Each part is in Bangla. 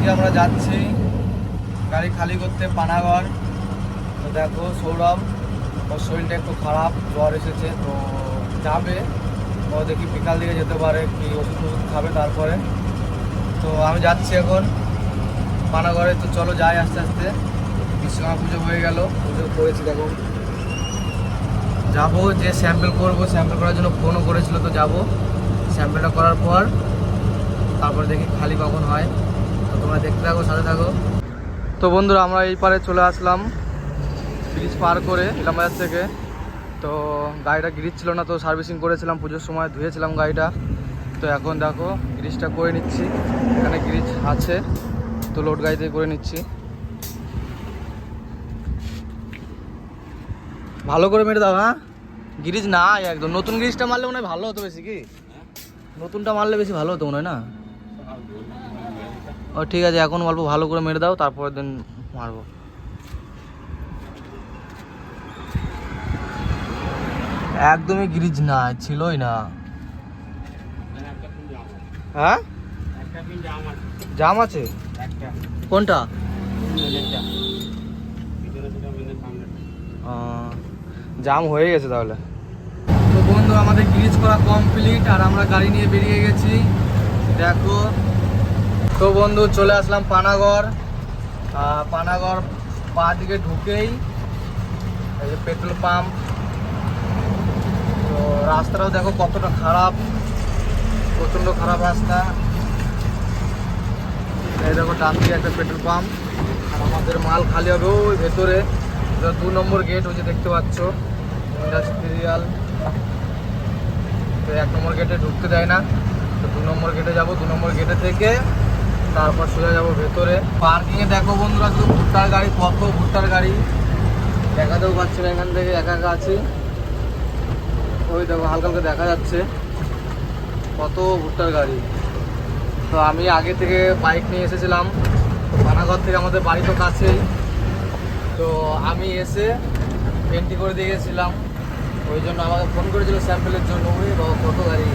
আজকে আমরা যাচ্ছি। গাড়ি খালি করতে পানাগড়। তো দেখো, সৌরভ, ওর শরীরটা একটু খারাপ, জ্বর এসেছে, তো যাবে। ও দেখি বিকাল দিকে যেতে পারে, কি ওষুধ টষুধ খাবে তারপরে। তো আমি যাচ্ছি এখন পানাগড়ে। তো চলো যাই আস্তে আস্তে। বিশ্বকর্মা পুজো হয়ে গেল, পুজো করেছি দেখো। যাব, যে স্যাম্পল করব স্যাম্পল করার জন্য ফোনও করেছিল, তো যাব। স্যাম্পলটা করার পর, তারপর দেখি খালি কখন হয়। তোমরা দেখতে থাকো, সাথে থাকো। তো বন্ধুরা, আমরা এই পারে চলে আসলাম ব্রিজ পার করে ইলামবাজার থেকে। তো গাড়িটা গ্রিজ ছিল না, তো সার্ভিসিং করেছিলাম, পুজোর সময় ধুয়েছিলাম গাড়িটা। তো এখন দেখো, গ্রিজটা করে নিচ্ছি। এখানে গ্রিজ আছে, তো লোড গাড়িতে করে নিচ্ছি। ভালো করে মেরে দাও হ্যাঁ? গ্রিজ না একদম। নতুন গ্রিজটা মারলে মনে হয় ভালো হতো বেশি কি? নতুনটা মারলে বেশি ভালো হতো মনে হয় না? ও, ঠিক আছে, এখন অল্প ভালো করে মেরে দাও, তারপরের দিন মারবো। একদমই গ্রিজ না, ছিলই না। হ্যাঁ? জাম আছে? কোনটা? জাম হয়ে গেছে তাহলে। তো বন্ধু, আমাদের গ্রিজ করা কমপ্লিট আর আমরা গাড়ি নিয়ে বেরিয়ে গেছি। দেখো তো বন্ধু, চলে আসলাম পানাগড়। পানাগড় পা দিকে ঢুকেই এই যে পেট্রোল পাম্প। তো রাস্তাটাও দেখো কতটা খারাপ, প্রচণ্ড খারাপ রাস্তা। এই দেখো ডান দিকে একটা পেট্রোল পাম্প। আর আমাদের মাল খালি হবে ওই ভেতরে। দু নম্বর গেট ওই যে দেখতে পাচ্ছ। ইন্ডাস্ট্রিয়াল। তো এক নম্বর গেটে ঢুকতে দেয় না। তো দু নম্বর গেটে যাব। দু নম্বর গেটে থেকে তারপর সোজা যাব ভেতরে। পার্কিংয়ে দেখো বন্ধুরা, শুধু ভুট্টার গাড়ি কত ভুট্টার গাড়ি। দেখাতেও পাচ্ছি না এখান থেকে, একা একা আছি। ওই দেখো, হালকা হালকা দেখা যাচ্ছে। কত ভুট্টার গাড়ি। তো আমি আগে থেকে বাইক নিয়ে এসেছিলাম। পানাগড় থেকে আমাদের বাড়ি তো কাছেই। তো আমি এসে এন্ট্রি করে দিয়ে গেছিলাম। ওই জন্য আমাকে ফোন করেছিল স্যাম্পেলের জন্য। ওই বাবা, কত গাড়ি।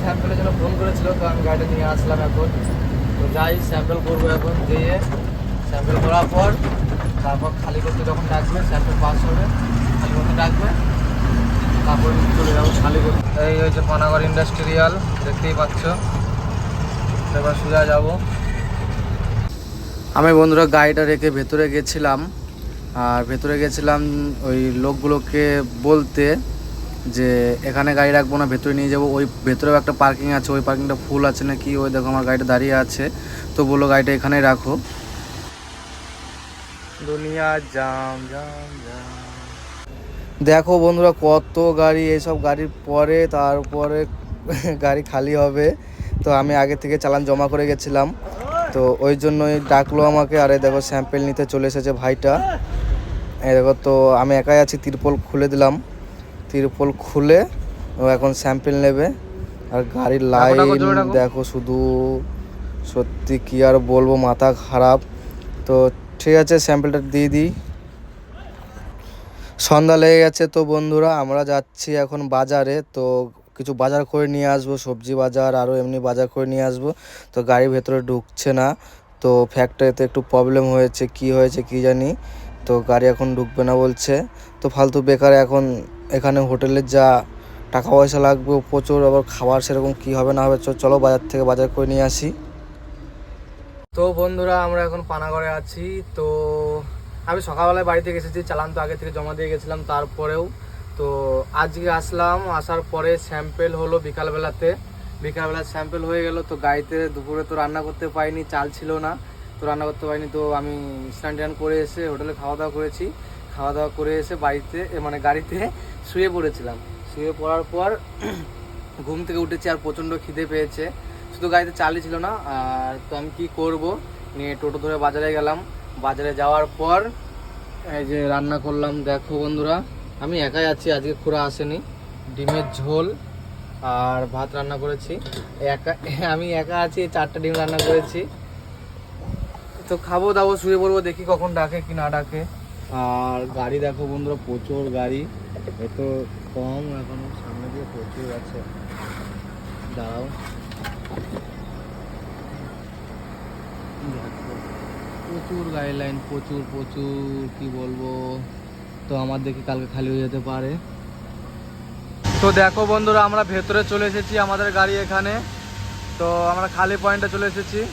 স্যাম্পেলের জন্য ফোন করেছিল, তো আমি গাড়িটা নিয়ে আসলাম এখন। তো যাই স্যাম্পেল করব এখন, দিয়ে স্যাম্পেল করার পর তারপর খালি করতে যখন ডাকবে স্যাম্পেল পাস হবে, খালি করতে ডাকবে, তারপর চলে যাব খালি করতে। এই হচ্ছে পানাগড় ইন্ডাস্ট্রিয়াল দেখতেই পাচ্ছ। এবার সোজা যাব। আমি বন্ধুরা গাড়িটা রেখে ভেতরে গেছিলাম, আর ভেতরে গেছিলাম ওই লোকগুলোকে বলতে যে এখানে গাড়ি রাখব না, ভেতরে নিয়ে যাব। ওই ভেতরেও একটা পার্কিং আছে, ওই পার্কিংটা ফুল আছে নাকি? ওই দেখো আমার গাড়িটা দাঁড়িয়ে আছে। তো বলল গাড়িটা এখানেই রাখো। দেখো বন্ধুরা কত গাড়ি, এইসব গাড়ির পরে, তারপরে গাড়ি খালি হবে। তো আমি আগে থেকে চালান জমা করে গেছিলাম। তো ওই জন্যই ডাকলো আমাকে। আরে দেখো স্যাম্পেল নিতে চলে এসেছে ভাইটা। এই দেখো, তো আমি একাই আছি, তিরপল খুলে দিলাম। তিরপল খুলে ও এখন স্যাম্পেল নেবে। আর গাড়ির লাইন দেখো শুধু সত্যি কি আর বলব মাথা খারাপ। তো ঠিক আছে স্যাম্পেলটা দিয়ে দিই। সন্ধ্যা লেগে গেছে তো বন্ধুরা আমরা যাচ্ছি এখন বাজারে। তো কিছু বাজার করে নিয়ে আসব সবজি বাজার আরও এমনি বাজার করে নিয়ে আসব। তো গাড়ির ভেতরে ঢুকছে না। তো ফ্যাক্টরিতে একটু প্রবলেম হয়েছে কি হয়েছে কি জানি। তো গাড়ি এখন ঢুকবে না বলছে। তো ফালতু বেকার এখন এখানে হোটেলের যা টাকা পয়সা লাগবে, প্রচুর, আবার খাবার সেরকম কি হবে না হবে, চলো বাজার থেকে বাজার করে নিয়ে আসি। তো বন্ধুরা, আমরা এখন পানাগড়ে আছি। তো আমি সকালবেলায় বাড়ি থেকে এসেছি, চালান তো আগে থেকে জমা দিয়ে গেছিলাম, তারপরেও। তো আজকে আসলাম, আসার পরে স্যাম্পেল হলো বিকালবেলাতে। বিকালবেলা স্যাম্পেল হয়ে গেল, তো গাড়িতে দুপুরে তো রান্না করতে পারিনি, চাল ছিল না। তো রান্না করতে পারিনি, তো আমি স্নান করে এসে হোটেলে খাওয়া দাওয়া করেছি। খাওয়া দাওয়া করে এসে বাড়িতে মানে গাড়িতে শুয়ে পড়েছিলাম। শুয়ে পড়ার পর ঘুম থেকে উঠেছি আর প্রচণ্ড খিদে পেয়েছে। শুধু গাড়িতে চালই ছিল না, আর তো আমি কী করব? নিয়ে টোটো ধরে বাজারে গেলাম। বাজারে যাওয়ার পর এই যে রান্না করলাম, দেখো বন্ধুরা, আমি একাই আছি, আজকে খুঁড়া আসেনি। ডিমের ঝোল আর ভাত রান্না করেছি। একা, আমি একা আছি চারটা ডিম রান্না করেছি। তো খাব, দাবো, শুয়ে পড়ব, দেখি কখন ডাকে কি না ডাকে। আর গাড়ি দেখো বন্ধুরা, প্রচুর গাড়ি। এত কম, এখনও সামনে দিয়ে প্রচুর আছে। দাঁড়াও। প্রচুর গাইডলাইন প্রচুর প্রচুর, কি বলব? তো আমার দেখি কালকে খালি হয়ে যেতে পারে। তো দেখো বন্ধুরা, আমরা ভেতরে চলে এসেছি আমাদের গাড়ি এখানে। তো আমরা খালি পয়েন্টে চলে এসেছি।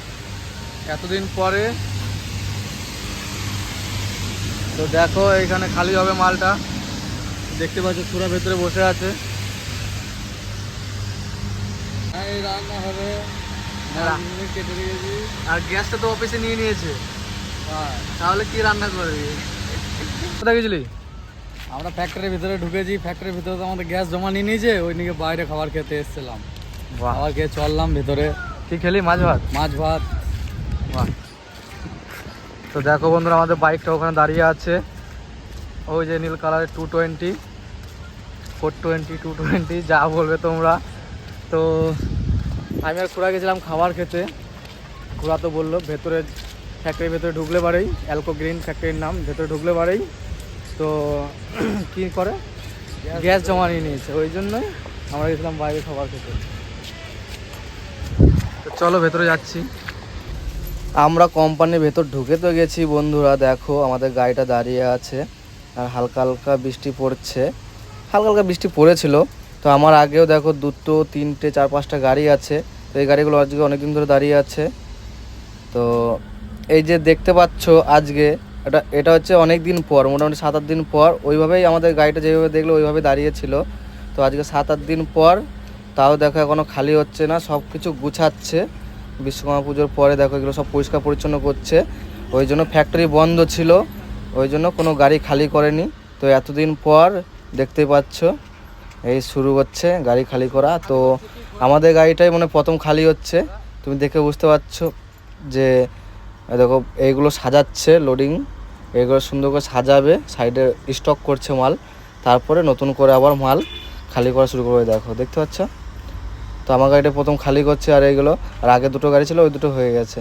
এতদিন পরে তো দেখো এখানে খালি হবে মালটা। দেখতে পাচ্ছ পুরো ভেতরে বসে আছে। রান্না হবে। আর গ্যাসটা তো অফিসে নিয়ে নিয়েছে। হ্যাঁ। তাহলে কি রান্না করবি? কোথায় গেছিলি? আমরা ফ্যাক্টরির ভিতরে ঢুকেছি। ফ্যাক্টরির ভিতরে তো আমাদের গ্যাস জমা নিয়ে নিয়েছে। ওই দিকে বাইরে খাবার খেতে এসেছিলাম। খাবার খেয়ে চললাম ভিতরে। কি খেলি? মাছ ভাত? মাছ ভাত। তো দেখো বন্ধুরা আমাদের বাইকটা ওখানে দাঁড়িয়ে আছে। ওই যে নীল কালারের two twenty four twenty two twenty যা বলবে তোমরা। তো আমি আর খুড়া গেছিলাম খাবার খেতে। খুড়া তো বলল ভেতরে ফ্যাক্টরির ভেতরে ঢুকলে পারেই অ্যালকো গ্রিন ফ্যাক্টরির নাম ভেতরে ঢুকলে পারেই। তো কি করে? গ্যাস জমা নিয়ে নিয়েছে ওই জন্যই আমরা গেছিলাম বাইরে খাবার খেতে। তো চলো ভেতরে যাচ্ছি। আমরা কোম্পানির ভেতর ঢুকে তো গেছি বন্ধুরা, দেখো আমাদের গাড়িটা দাঁড়িয়ে আছে আর হালকা হালকা বৃষ্টি পড়ছে। হালকা হালকা বৃষ্টি পড়েছিল, তো আমার আগেও দেখো দুটো, তিনটে, চার, পাঁচটা গাড়ি আছে, তো এই গাড়িগুলো আজকে অনেকদিন ধরে দাঁড়িয়ে আছে। তো এই যে দেখতে পাচ্ছ আজকে, এটা এটা হচ্ছে অনেক দিন পর, মোটামুটি সাত, আট দিন পর, ওইভাবেই আমাদের গাড়িটা যেভাবে দেখল ওইভাবে দাঁড়িয়ে ছিল। তো আজকে সাত, আট দিন পর, তাও দেখো এখনও খালি হচ্ছে না সব কিছু গুছাচ্ছে। বিশ্বকর্মা পুজোর পরে দেখো এগুলো সব পরিষ্কার পরিচ্ছন্ন করছে। ওই জন্য ফ্যাক্টরি বন্ধ ছিল। ওই জন্য কোনো গাড়ি খালি করেনি। তো এতদিন পর দেখতে পাচ্ছ, এই শুরু হচ্ছে গাড়ি খালি করা। তো আমাদের গাড়িটাই মানে প্রথম খালি হচ্ছে। তুমি দেখে বুঝতে পারছ যে, দেখো এইগুলো সাজাচ্ছে লোডিং এইগুলো সুন্দর করে সাজাবে সাইডে স্টক করছে মাল। তারপরে নতুন করে আবার মাল খালি করা শুরু করবে, দেখো, দেখতে পাচ্ছ? তো আমার গাড়িটা প্রথম খালি করছে আর এইগুলো আর আগে দুটো গাড়ি ছিল, ওই দুটো হয়ে গেছে।